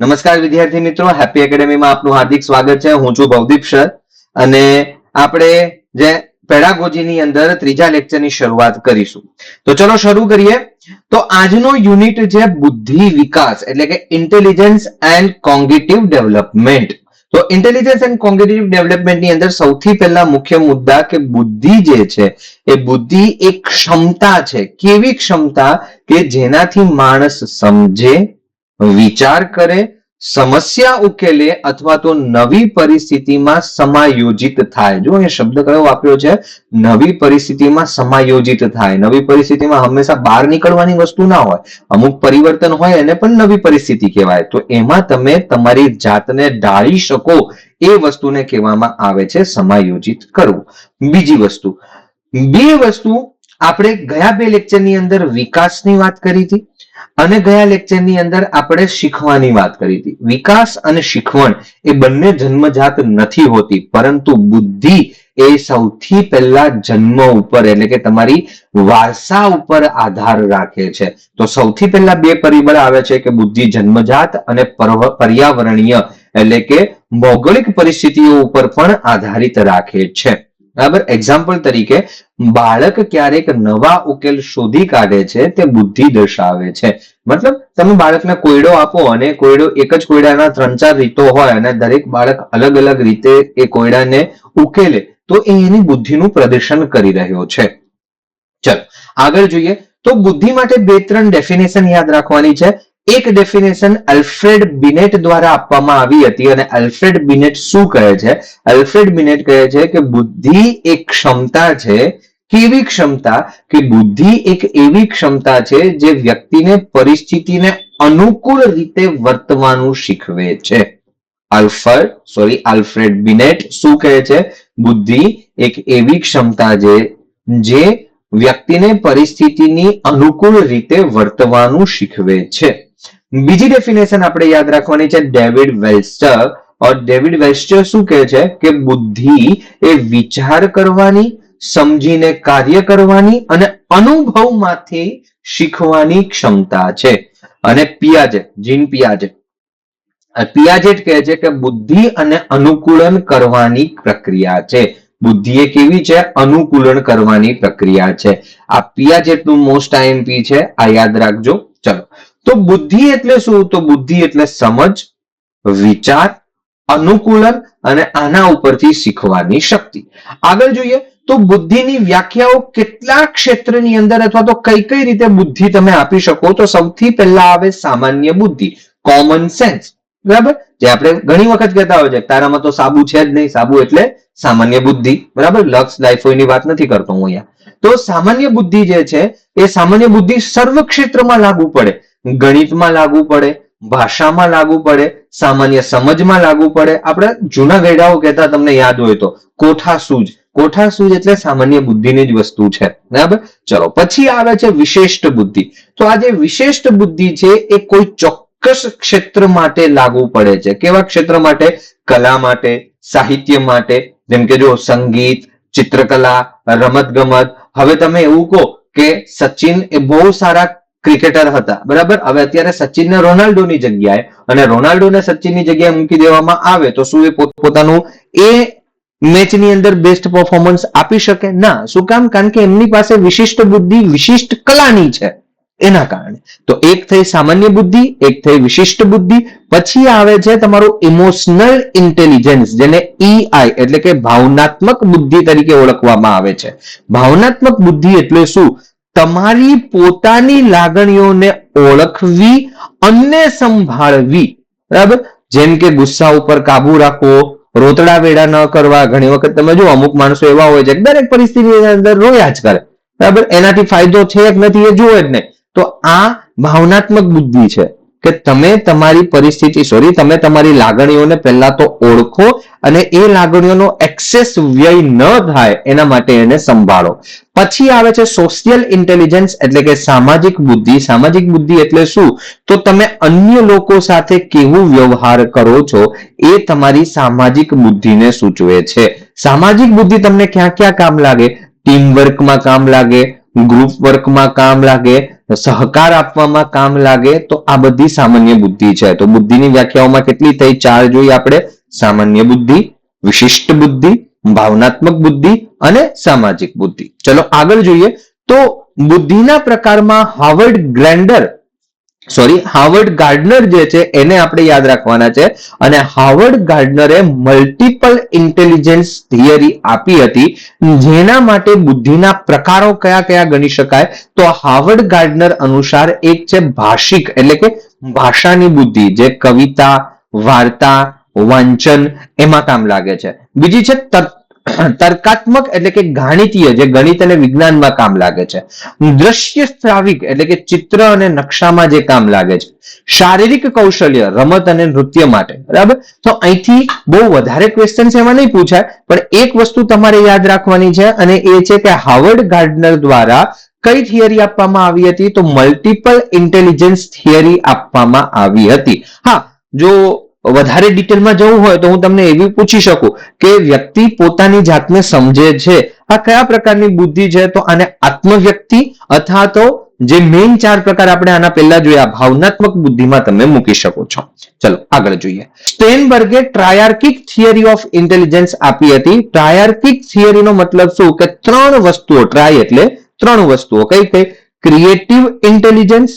નમસ્કાર વિદ્યાર્થી મિત્રો હેપી એકેડેમીમાં આપનું હાર્દિક સ્વાગત છે. હું છું ભવદીપ સર અને આપણે જે પેડાગોજીની અંદર ત્રીજા લેક્ચરની શરૂઆત કરીશું. તો ચલો શરૂ કરીએ. તો આજનો યુનિટ છે બુદ્ધિ વિકાસ, એટલે કે ઇન્ટેલિજન્સ એન્ડ કોગ્નિટિવ ડેવલપમેન્ટ તો ઇન્ટેલિજન્સ એન્ડ કોગ્નિટિવ ડેવલપમેન્ટની અંદર સૌથી પહેલા મુખ્ય મુદ્દા કે બુદ્ધિ જે છે, એ બુદ્ધિ એક ક્ષમતા છે. કેવી ક્ષમતા? કે જેનાથી માણસ સમજે વિચાર કરે, સમસ્યા ઉકેલે અથવા તો નવી પરિસ્થિતિમાં સમાયોજિત થાય. જો અહીંયા શબ્દ કયો વાપર્યો છે? નવી પરિસ્થિતિમાં સમાયોજિત થાય. નવી પરિસ્થિતિમાં હંમેશા બહાર નીકળવાની વસ્તુ ના હોય. અમુક પરિવર્તન હોય એને પણ નવી પરિસ્થિતિ કહેવાય. તો એમાં તમે તમારી જાતને ઢાળી શકો એ વસ્તુને કહેવામાં આવે છે સમાયોજિત કરવું. બીજી વસ્તુ. બે વસ્તુ આપણે ગયા બે લેક્ચરની અંદર વિકાસની વાત કરી હતી. અને ગયા લેક્ચરની અંદર આપણે શીખવાની વાત કરી હતી. વિકાસ અને શીખવણ એ બંને જન્મજાત નથી હોતી, પરંતુ બુદ્ધિ એ સૌથી પહેલા જન્મ ઉપર એટલે કે તમારી વારસા ઉપર આધાર રાખે છે. તો સૌથી પહેલા બે પરિબળ આવે છે કે બુદ્ધિ જન્મજાત અને પર્યાવરણીય એટલે કે ભૌગોલિક પરિસ્થિતિઓ ઉપર પણ આધારિત રાખે છે. બરાબર? એક્ઝામ્પલ તરીકે, બાળક ક્યારેક નવા ઉકેલ શોધી કાઢે છે, તે બુદ્ધિ દર્શાવે છે. મતલબ, તમે બાળકને કોયડો આપો અને કોયડો એક જ કોયડાના ત્રણ ચાર રીતો હોય અને દરેક બાળક અલગ અલગ રીતે એ કોયડાને ઉકેલે, તો એ એની બુદ્ધિનું પ્રદર્શન કરી રહ્યો છે. ચલો, આગળ જોઈએ. તો બુદ્ધિ માટે બે ત્રણ ડેફિનેશન યાદ રાખવાની છે. એક ડેફિનેશન અલ્ફ્રેડ બિનેટ દ્વારા આપવામાં આવી હતી અને અલ્ફ્રેડ બિનેટ શું કહે છે? અલ્ફ્રેડ બિનેટ કહે છે કે બુદ્ધિ એક ક્ષમતા છે, કેવી ક્ષમતા? કે બુદ્ધિ એક એવી ક્ષમતા છે જે વ્યક્તિને પરિસ્થિતિને અનુકૂળ રીતે વર્તવાનું શીખવે છે. આલ્ફર સોરી આલ્ફ્રેડ બિનેટ શું કહે છે? બુદ્ધિ એક એવી ક્ષમતા છે જે વ્યક્તિને પરિસ્થિતિની અનુકૂળ રીતે વર્તવાનું શીખવે છે. બીજી ડેફિનેશન આપણે યાદ રાખવાની છે ડેવિડ વેલ્સ્ટર ઓર ડેવિડ વેલ્સ્ટર શું કહે છે? કે બુદ્ધિ એ વિચાર કરવાની, સમજીને કાર્ય કરવાની અને અનુભવમાંથી શીખવાની ક્ષમતા છે. અને પિયાજે, જીન પિયાજે. પિયાજેટ કહે છે કે બુદ્ધિ અને અનુકૂલન કરવાની પ્રક્રિયા છે. બુદ્ધિ કેવી છે? અનુકૂલન કરવાની પ્રક્રિયા છે. આ પિયાજેટનું મોસ્ટ આઈએમપી છે, આ યાદ રાખજો. ચલો. તો બુદ્ધિ એટલે શું? તો બુદ્ધિ એટલે સમજ, વિચાર, અનુકૂલન અને આના ઉપરથી શીખવાની શક્તિ. આગળ જોઈએ, તો બુદ્ધિની વ્યાખ્યાઓ કેટલા ક્ષેત્રની અંદર અથવા તો કઈ કઈ રીતે બુદ્ધિ તમે આપી શકો? તો સૌથી પહેલા આવે સામાન્ય બુદ્ધિ કોમન સેન્સ બરાબર? જે આપણે ઘણી વખત કહેતા હોય છે તારામાં તો સાબુ છે જ નહીં, સાબુ એટલે સામાન્ય બુદ્ધિ. બરાબર? લક્ષ લાઈફોની વાત નથી કરતો હું અહીંયા. તો સામાન્ય બુદ્ધિ જે છે, એ સામાન્ય બુદ્ધિ સર્વ ક્ષેત્રમાં લાગુ પડે. ગણિતમાં લાગુ પડે, ભાષામાં લાગુ પડે, સામાન્ય સમજમાં લાગુ પડે. આપણે જૂના ગયડાઓ કહેતા તમને યાદ હોય તો. કોઠા સૂજ કોઠા સૂજ એટલે સામાન્ય બુદ્ધિની જ વસ્તુ છે. બરાબર? ચલો, પછી આવે છે વિશિષ્ટ બુદ્ધિ. તો આ જે વિશિષ્ટ બુદ્ધિ છે, એ કોઈ ચોક્કસ ક્ષેત્ર માટે લાગુ પડે છે. કેવા ક્ષેત્ર માટે? કલા માટે, સાહિત્ય માટે. જેમ કે જો સંગીત, ચિત્રકલા રમત ગમત હવે તમે એવું કહો કે સચિન એ બહુ સારા ક્રિકેટર હતા. બરાબર? હવે અત્યારે સચિનને રોનાલ્ડોની જગ્યાએ અને રોનાલ્ડોને સચિનની જગ્યાએ મૂકી દેવામાં આવે તો શું એ પોતપોતાનું એ મેચની અંદર બેસ્ટ પરફોર્મન્સ આપી શકે? ના. શું કામ? કારણ કે એમની પાસે વિશિષ્ટ બુદ્ધિ, વિશિષ્ટ કલાની છે. એના કારણે. તો એક થઈ સામાન્ય બુદ્ધિ, એક થઈ વિશિષ્ટ બુદ્ધિ, પછી આવે છે તમારું ઇમોશનલ ઇન્ટેલિજન્સ જેને ઈઆઈ એટલે કે ભાવનાત્મક બુદ્ધિ તરીકે ઓળખવામાં આવે છે. ભાવનાત્મક બુદ્ધિ એટલે શું? તમારી પોતાની લાગણીઓને ઓળખવી અને સંભાળવી. બરાબર? જેમ કે ગુસ્સા ઉપર કાબુ રાખવો, રોતડા વેડા ન કરવા, ઘણી વખત તમે જો અમુક માણસો એવા હોય છે દરેક પરિસ્થિતિની અંદર રોયા જ કરે. બરાબર? એનાથી ફાયદો છે કે નથી એ જુએ જ નહીં. તો આ ભાવનાત્મક બુદ્ધિ છે કે તમે તમારી પરિસ્થિતિ સોરી તમે તમારી લાગણીઓને પહેલા તો ઓળખો અને એ લાગણીઓનો એક્સેસ વ્યય ન થાય એના માટે એને સંભાળો. પછી આવે છે સોશિયલ ઇન્ટેલિજન્સ એટલે કે સામાજિક બુદ્ધિ. સામાજિક બુદ્ધિ એટલે શું? તો તમે અન્ય લોકો સાથે કેવું વ્યવહાર કરો છો એ તમારી સામાજિક બુદ્ધિને સૂચવે છે. સામાજિક બુદ્ધિ તમને ક્યાં ક્યાં કામ લાગે? ટીમ વર્કમાં કામ લાગે ગ્રુપ વર્કમાં કામ લાગે સહકાર આપવામાં કામ લાગે તો આ બધી સામાન્ય બુદ્ધિ છે. તો બુદ્ધિની વ્યાખ્યાઓમાં કેટલી થઈ? ચાર જોઈ આપણે. સામાન્ય બુદ્ધિ, વિશિષ્ટ બુદ્ધિ, ભાવનાત્મક બુદ્ધિ અને સામાજિક બુદ્ધિ. ચલો આગળ જોઈએ. તો બુદ્ધિના પ્રકારમાં Howard Grender sorry Howard Gardner જે છે, એને આપણે યાદ રાખવાના છે. અને હાવર્ડ ગાર્ડનરે મલ્ટિપલ ઇન્ટેલિજન્સ થિયરી આપી હતી. જેના માટે બુદ્ધિના પ્રકારો કયા કયા ગણી શકાય? તો હાવર્ડ ગાર્ડનર અનુસાર એક છે ભાષિક, એટલે કે ભાષાની બુદ્ધિ, જે કવિતા, વાર્તા, વાંચન, એમાં કામ લાગે છે. બીજી છે તર્ક. તર્કાત્મક એટલે કે ગાણિતીય જે ગણિત અને વિજ્ઞાનમાં કામ લાગે છે. દ્રશ્ય શ્રાવિક એટલે કે ચિત્ર અને નકશામાં જે કામ લાગે છે. શારીરિક કૌશલ્ય, રમત અને નૃત્ય માટે. બરાબર? તો અહીંથી બહુ વધારે ક્વેશ્ચન એમાં નહીં પૂછાય, પણ એક વસ્તુ તમારે યાદ રાખવાની છે અને એ છે કે હાવર્ડ ગાર્ડનર દ્વારા કઈ થિયરી આપવામાં આવી હતી? તો મલ્ટિપલ ઇન્ટેલિજન્સ થિયરી આપવામાં આવી હતી. હા, જો વધારે ડિટેલમાં જવું હોય તો હું તમને એવી પૂછી શકું કે વ્યક્તિ પોતાની જાતને સમજે છે. આ કયા પ્રકારની બુદ્ધિ છે? તો આને આત્મવ્યક્તિ અથવા તો જે મેઇન ચાર પ્રકાર આપણે આના પહેલા જોયા, ભાવનાત્મક બુદ્ધિમાં તમે મૂકી શકો છો. ચલો, આગળ જોઈએ. સ્ટેનબર્ગે ટ્રાયાર્કિક થિયરી ઓફ ઇન્ટેલિજન્સ આપી હતી. ટ્રાયાર્કિક થિયરીનો મતલબ શું? કે ત્રણ વસ્તુઓ, ટ્રાય એટલે ત્રણ વસ્તુઓ. કઈ કઈ? ક્રિએટિવ ઇન્ટેલિજન્સ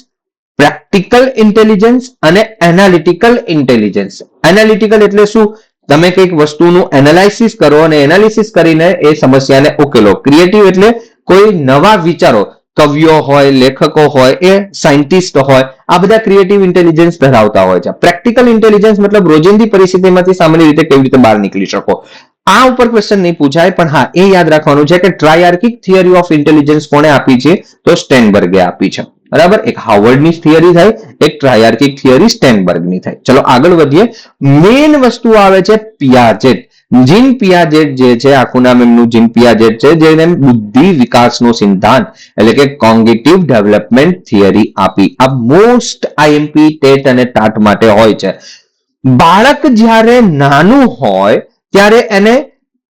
પ્રેક્ટિકલ ઇન્ટેલિજન્સ અને એનાલિટિકલ ઇન્ટેલિજન્સ. એનાલિટિકલ એટલે શું? તમે કંઈક વસ્તુનું એનાલિસિસ કરો અને એનાલિસિસ કરીને એ સમસ્યાને ઉકેલો. ક્રિએટિવ એટલે કોઈ નવા વિચારો. કવિઓ હોય, લેખકો હોય, એ સાયન્ટિસ્ટ હોય, આ બધા ક્રિએટિવ ઇન્ટેલિજન્સ ધરાવતા હોય છે. પ્રેક્ટિકલ ઇન્ટેલિજન્સ મતલબ રોજિંદી પરિસ્થિતિમાંથી સામાન્ય રીતે કેવી રીતે બહાર નીકળી શકો? આ ઉપર ક્વેશ્ચન નહીં પૂછાય, પણ હા, એ યાદ રાખવાનું છે કે ટ્રાયાર્કિક થિયરી ઓફ ઇન્ટેલિજન્સ કોણે આપી છે? તો સ્ટેનબર્ગે આપી છે. બરાબર? એક હાવર્ડની થિયરી થાય, એક ટ્રાયાર્કિક થિયરી સ્ટેનબર્ગની થાય. ચલો આગળ વધીએ. મેઇન વસ્તુ આવે છે પિયાજેટ. જીન પિયાજેટ જે છે, આખું નામ એમનું જીન પિયાજેટ છે જેને બુદ્ધિ વિકાસનો સિદ્ધાંત, એટલે કે કોંગેટિવ ડેવલપમેન્ટ થિયરી આપી. આ મોસ્ટ આઈએમપી ટેટ અને ટાટ માટે હોય છે. બાળક જ્યારે નાનું હોય, ત્યારે એને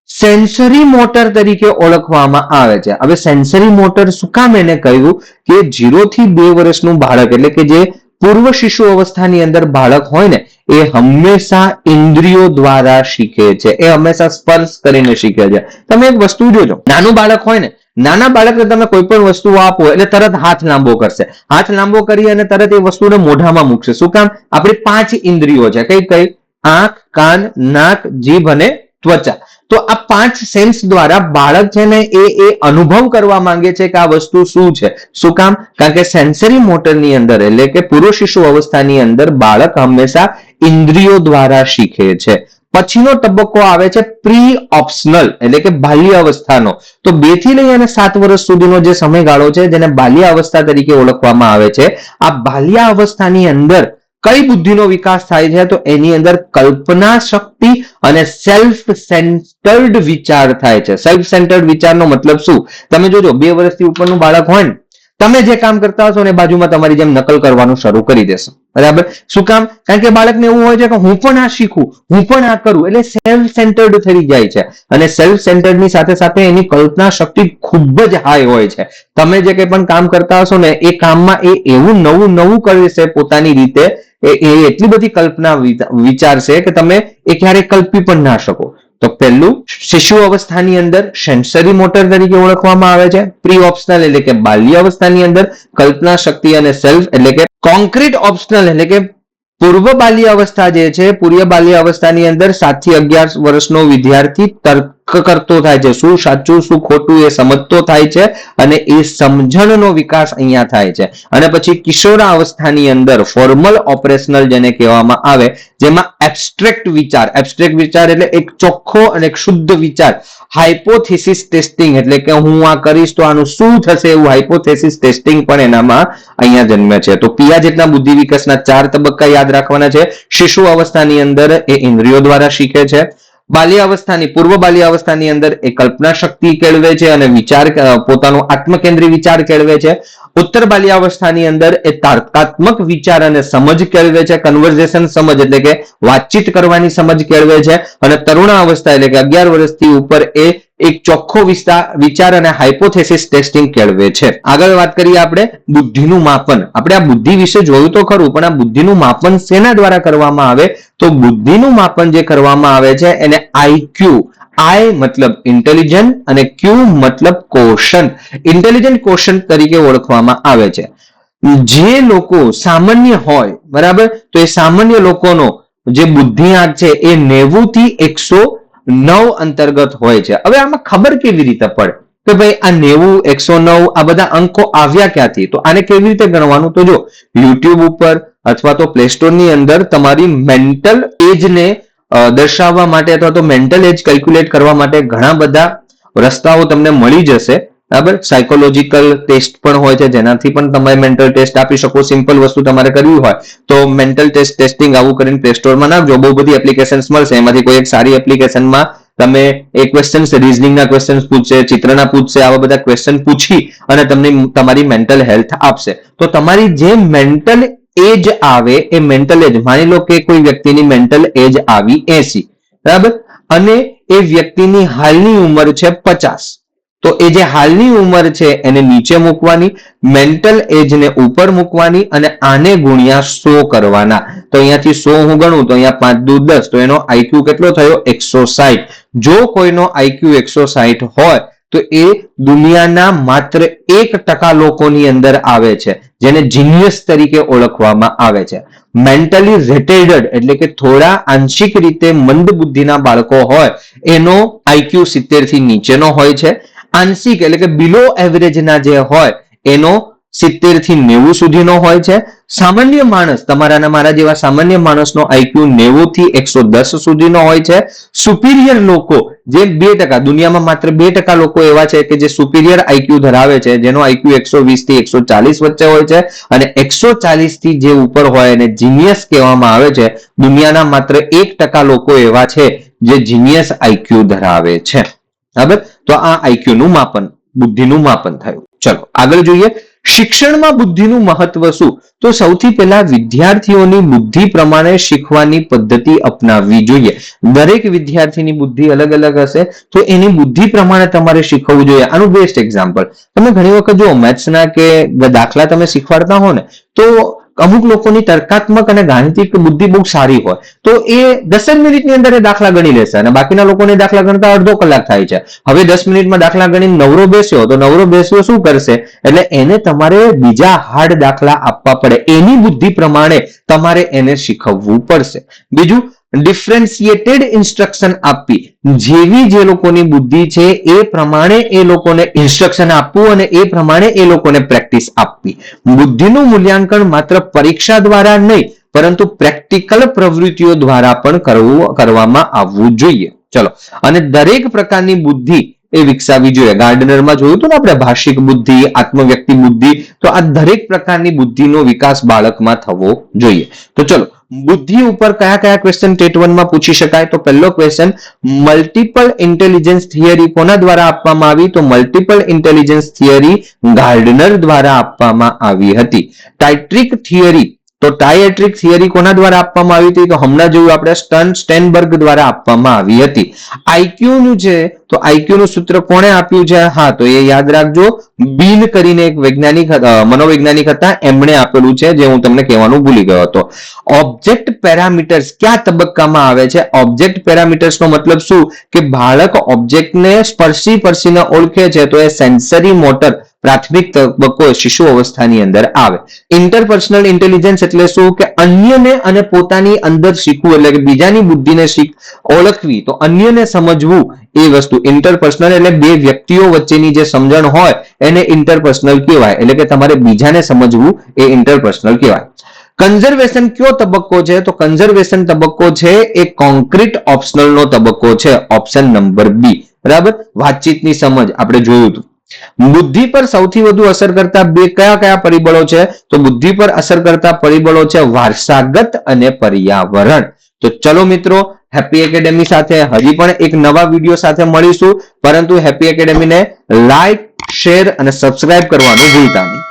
સેન્સરી મોટર તરીકે ઓળખવામાં આવે છે. હવે સેન્સરી મોટર શું કામ એને કહ્યું? કે જીરો થી બે વર્ષનું બાળક, એટલે કે જે પૂર્વ શિશુ અવસ્થાની અંદર બાળક હોય ને, એ હંમેશા ઇન્દ્રિયો દ્વારા શીખે છે. એ હંમેશા સ્પર્શ કરીને શીખે છે. તમે એક વસ્તુ જોજો. નાનું બાળક હોય ને, નાના બાળકને તમે કોઈ પણ વસ્તુ આપો, એટલે તરત હાથ લાંબો કરશે. હાથ લાંબો કરી અને તરત એ વસ્તુને મોઢામાં મૂકશે. શું કામ? આપણી પાંચ ઇન્દ્રિયો છે. કઈ કઈ? આંખ, કાન, નાક, જીભ અને ત્વચા. તો આ પાંચ સેન્સ દ્વારા બાળક છે ને એ એ અનુભવ કરવા માંગે છે કે આ વસ્તુ શું છે? શું કામ? કારણ કે સેન્સરી મોટરની અંદર, એટલે કે પુરુષ શિશુ અવસ્થાની અંદર બાળક હંમેશા ઇન્દ્રિયો દ્વારા શીખે છે. પછીનો તબક્કો આવે છે પ્રી ઓપ્શનલ એટલે કે બાલ્ય અવસ્થાનો તો બેથી લઈ અને સાત વર્ષ સુધીનો જે સમયગાળો છે, જેને બાલ્ય અવસ્થા તરીકે ઓળખવામાં આવે છે, આ બાલ્ય અવસ્થાની અંદર કઈ બુદ્ધિનો વિકાસ થાય છે તો એની અંદર કલ્પના શક્તિ અને સેલ્ફ સેન્ટર્ડ વિચાર થાય છે. સેલ્ફ સેન્ટર્ડ વિચારનો મતલબ શું? તમે જોજો, બે વર્ષથી ઉપરનું બાળક હોય ને તમે જે કામ કરતા હશો ને બાજુમાં તમારી જેમ નકલ કરવાનું શરૂ કરી દેશો. બરાબર? શું કામ? કારણ કે બાળકને એવું હોય છે કે હું પણ આ શીખું, હું પણ આ કરું, એટલે સેલ્ફ સેન્ટર્ડ થઈ જાય છે. અને સેલ્ફ સેન્ટર્ડની સાથે સાથે એની કલ્પના શક્તિ ખૂબ જ હાઈ હોય છે. તમે જે કંઈ પણ કામ કરતા હશો ને, એ કામમાં એ એવું નવું નવું કરે છે પોતાની રીતે, એ એટલી બધી કલ્પના વિચારશે કે તમે એ ક્યારેય કલ્પી પણ ના શકો. તો પહેલું શિશુ અવસ્થાની અંદર સેન્સરી મોટર તરીકે ઓળખવામાં આવે છે. પ્રી ઓપ્શનલ એટલે કે બાલ્ય અવસ્થાની અંદર કલ્પના શક્તિ અને સેલ્ફ એટલે કે કોન્ક્રીટ ઓપ્શનલ એટલે કે પૂર્વ બાલ્ય અવસ્થા જે છે પૂર્વ બાલ્ય અવસ્થાની અંદર સાતથી અગિયાર વર્ષનો વિદ્યાર્થી તર્ક કરતો થાય છે. શું સાચું, શું ખોટું એ સમજતો થાય છે અને એ સમજણનો વિકાસ અહીંયા થાય છે. અને પછી કિશોરા અવસ્થાની અંદર ફોર્મલ ઓપરેશનલ જેને કહેવામાં આવે, જેમાં એબ્સ્ટ્રેક્ટ વિચાર એબસ્ટ્રેક્ટ વિચાર એટલે એક ચોખ્ખો અને શુદ્ધ વિચાર. હાઇપોથેસિસ ટેસ્ટિંગ એટલે કે હું આ કરીશ તો આનું શું થશે એવું હાઇપોથેસિસ ટેસ્ટિંગ પણ એનામાં અહીંયા જન્મે છે. તો પિયા જેટલા બુદ્ધિ વિકાસના ચાર તબક્કા યાદ રાખવાના છે. શિશુ અવસ્થાની અંદર એ ઇન્દ્રિયો દ્વારા શીખે છે. બાલ્ય અવસ્થાની પૂર્વ બાલ્યાવસ્થાની અંદર એ કલ્પના શક્તિ કેળવે છે અને વિચાર પોતાનો આત્મકેન્દ્રી વિચાર કેળવે છે. ઉત્તર બાલ્યાવસ્થાની અંદર એ તાર્કાત્મક વિચાર અને સમજ કેળવે છે કન્વર્ઝેશન સમજ એટલે કે વાતચીત કરવાની સમજ કેળવે છે. અને તરુણાવસ્થા એટલે કે અગિયાર વર્ષથી ઉપર એ એક ચોખ્ખો વિસ્તાર વિચાર અને હાઇપોથેસિસ ટેસ્ટિંગ કેળવે છે. આગળ વાત કરીએ આપણે બુદ્ધિનું માપન. આપણે આ બુદ્ધિ વિશે જોયું તો ખરું, પણ આ બુદ્ધિનું માપન શેના દ્વારા કરવામાં આવે? તો બુદ્ધિનું માપન જે કરવામાં આવે છે, એને આઈક્યુ આઈ મતલબ ઇન્ટેલિજન્ટ અને ક્યુ મતલબ કોશન. ઇન્ટેલિજન્ટ કોશન તરીકે ઓળખવામાં આવે છે. જે લોકો સામાન્ય હોય, બરાબર? તો એ સામાન્ય લોકોનો જે બુદ્ધિઆંક છે, એ નેવું થી એકસો નવ અંતર્ગત હોય છે. હવે આમાં ખબર કેવી રીતે પડે? કે ભાઈ આ નેવું, એકસો નવ, આ બધા અંકો આવ્યા ક્યાંથી? તો આને કેવી રીતે ગણવાનું? તો જો, યુટ્યુબ ઉપર અથવા તો પ્લે સ્ટોર અંદર તમારી મેન્ટલ એજને દર્શાવવા માટે અથવા તો મેન્ટલ એજ કેલ્ક્યુલેટ કરવા માટે ઘણા બધા રસ્તાઓ તમને મળી જશે. બરાબર? સાયકોલોજીકલ ટેસ્ટ પણ હોય છે, જેનાથી પણ તમે મેન્ટલ ટેસ્ટ આપી શકો. સિમ્પલ વસ્તુ તમારે કરવી હોય, તો મેન્ટલ ટેસ્ટ ટેસ્ટિંગ આવું કરીને પ્લે સ્ટોરમાં નાખજો. બહુ બધી એપ્લિકેશન્સ મળશે. એમાંથી કોઈ એક સારી એપ્લિકેશનમાં તમે એ ક્વેશ્ચન રિઝનિંગના ક્વેશ્ચન પૂછશે, ચિત્રના પૂછશે, આવા બધા ક્વેશ્ચન પૂછી અને તમને તમારી મેન્ટલ હેલ્થ આપશે. તો તમારી જે મેન્ટલ એજ આવે, એ મેન્ટલ એજ માની લો કે કોઈ વ્યક્તિની મેન્ટલ એજ આવી એસી. બરાબર? અને એ વ્યક્તિની હાલની ઉંમર છે પચાસ. તો એ જે હાલની ઉંમર છે એને નીચે મૂકવાની મેન્ટલ એજને ઉપર મૂકવાની અને આને ગુણ્યા સો કરવાના. તો અહીંયાથી સો હું ગણું, તો અહીંયા પાંચ દુ દસ, તો એનો આઈક્યુ કેટલો થયો? એકસો જો કોઈનો આઈક્યુ એકસો હોય, તો એ દુનિયાના માત્ર એક ટકા લોકોની અંદર આવે છે, જેને જીનિયસ તરીકે ઓળખવામાં આવે છે. મેન્ટલી રિટેર્ડડ એટલે કે થોડા આંશિક રીતે મંદ બુદ્ધિના બાળકો હોય, એનો આઈક્યુ સિત્તેરથી નીચેનો હોય છે. આંશિક એટલે કે બિલો એવરેજના જે હોય, એનો સિત્તેરથી નેવું સુધીનો હોય છે. સામાન્ય માણસ તમારા મારા જેવા સામાન્ય માણસનો આઈક્યુ નેવું થી એકસો દસ સુધીનો હોય છે. સુપિરિયર લોકો, જે બે ટકા, દુનિયામાં માત્ર બે ટકા લોકો એવા છે કે જે સુપિરિયર આઈક્યુ ધરાવે છે, જેનો આઈક્યુ એકસો વીસથી એકસો ચાલીસ વચ્ચે હોય છે અને એકસો ચાલીસથી જે ઉપર હોય એને જીનિયસ કહેવામાં આવે છે. દુનિયાના માત્ર એક ટકા લોકો એવા છે જે જીનિયસ આઈક્યુ ધરાવે છે. બરાબર? તો આ આઈક્યુનું માપન, બુદ્ધિનું માપન થયું. ચલો, આગળ જોઈએ. શિક્ષણમાં બુદ્ધિનું મહત્વ શું? તો સૌથી પહેલા વિદ્યાર્થીઓની બુદ્ધિ પ્રમાણે શીખવાની પદ્ધતિ અપનાવવી જોઈએ. દરેક વિદ્યાર્થીની બુદ્ધિ અલગ અલગ હશે, તો એની બુદ્ધિ પ્રમાણે તમારે શીખવવું જોઈએ. આનું બેસ્ટ એક્ઝામ્પલ તમે ઘણી વખત જો મેથ્સના કે દાખલા તમે શીખવાડતા હો ને, તો અમુક લોકોની તર્કાત્મક અને ગાણિતિક બુદ્ધિ બહુ સારી હોય, તો એ દસ મિનિટની અંદર એ દાખલા ગણી લેશે અને બાકીના લોકોને દાખલા ગણતા અડધો કલાક થાય છે. હવે દસ મિનિટમાં દાખલા ગણીને નવરો બેસ્યો, તો નવરો બેસ્યો શું કરશે? એટલે એને તમારે બીજા હાર્ડ દાખલા આપવા પડે. એની બુદ્ધિ પ્રમાણે તમારે એને શીખવવું પડશે. બીજું ડિફરન્સિએટેડ ઇન્સ્ટ્રક્શન આપવી. જેવી જે લોકોની બુદ્ધિ છે, એ પ્રમાણે એ લોકોને ઇન્સ્ટ્રક્શન આપવું અને એ પ્રમાણે એ લોકોને પ્રેક્ટિસ આપવી. બુદ્ધિનું મૂલ્યાંકન માત્ર પરીક્ષા દ્વારા નહીં, પરંતુ પ્રેક્ટિકલ પ્રવૃત્તિઓ દ્વારા પણ કરવું, કરવામાં આવવું જોઈએ. ચલો. અને દરેક પ્રકારની બુદ્ધિ એ વિકસાવી જોઈએ. ગાર્ડનરમાં જોયું હતું ને આપણે, ભાષિક બુદ્ધિ, આત્મવ્યક્તિ બુદ્ધિ? તો આ દરેક પ્રકારની બુદ્ધિનો વિકાસ બાળકમાં થવો જોઈએ. તો ચલો, બુદ્ધિ ઉપર કયા કયા ક્વેશ્ચન ટેટ વનમાં પૂછી શકાય? તો પહેલો ક્વેશ્ચન મલ્ટિપલ ઇન્ટેલિજન્સ થિયરી કોના દ્વારા આપવામાં આવી? તો મલ્ટિપલ ઇન્ટેલિજન્સ થિયરી ગાર્ડનર દ્વારા આપવામાં આવી હતી. ટાઇટ્રિક થિયરી તો ટાયટ્રિક થિયરી કોના દ્વારા આપવામાં આવી હતી? તો હમણાં જોયું આપણે સ્ટન સ્ટેનબર્ગ દ્વારા આપવામાં આવી હતી. આઈક્યુ નું છે, તો આઈક્યુ નું સૂત્ર કોણે આપ્યું છે? હા, તો એ યાદ રાખજો. બીન કરીને એક વૈજ્ઞાનિક મનોવૈજ્ઞાનિક હતા, એમણે આપેલું છે, જે હું તમને કહેવાનું ભૂલી ગયો હતો. ઓબ્જેક્ટ પેરામીટર્સ કયા તબક્કામાં આવે છે? ઓબ્જેક્ટ પેરામીટર્સનો મતલબ શું? કે બાળક ઓબ્જેક્ટને સ્પર્શી પરસીને ઓળખે છે, તો એ સેન્સરી મોટર પ્રાથમિક તબક્કો શિશુ અવસ્થાની અંદર આવે. ઇન્ટરપર્સનલ ઇન્ટેલિજન્સ એટલે શું? કે અન્યને અને પોતાની અંદર શીખવું, એટલે કે બીજાની બુદ્ધિને શીખ, ઓળખવી. તો અન્યને સમજવું એ વસ્તુ. ઇન્ટરપર્સનલ એટલે બે વ્યક્તિઓ વચ્ચેની જે સમજણ હોય, એને ઇન્ટરપર્સનલ કહેવાય. એટલે કે તમારે બીજાને સમજવું એ ઇન્ટરપર્સનલ કહેવાય. કન્ઝર્વેશન કયો તબક્કો છે? તો કન્ઝર્વેશન તબક્કો છે એ કોન્ક્રીટ ઓપ્શનલ નો તબક્કો છે ઓપ્શન નંબર બી બરાબર? વાતચીતની સમજ આપણે જોયું હતું. બુદ્ધિ પર સૌથી વધુ અસર કરતા બે કયા કયા પરિબળો છે? તો બુદ્ધિ પર અસર કરતા પરિબળો છે વારસાગત અને પર્યાવરણ. તો ચલો મિત્રો, હેપી એકેડેમી સાથે હજી પણ એક નવા વીડિયો સાથે મળીશું. પરંતુ હેપી એકેડેમીને લાઈક, શેર અને સબસ્ક્રાઇબ કરવાનું ભૂલતા નહીં.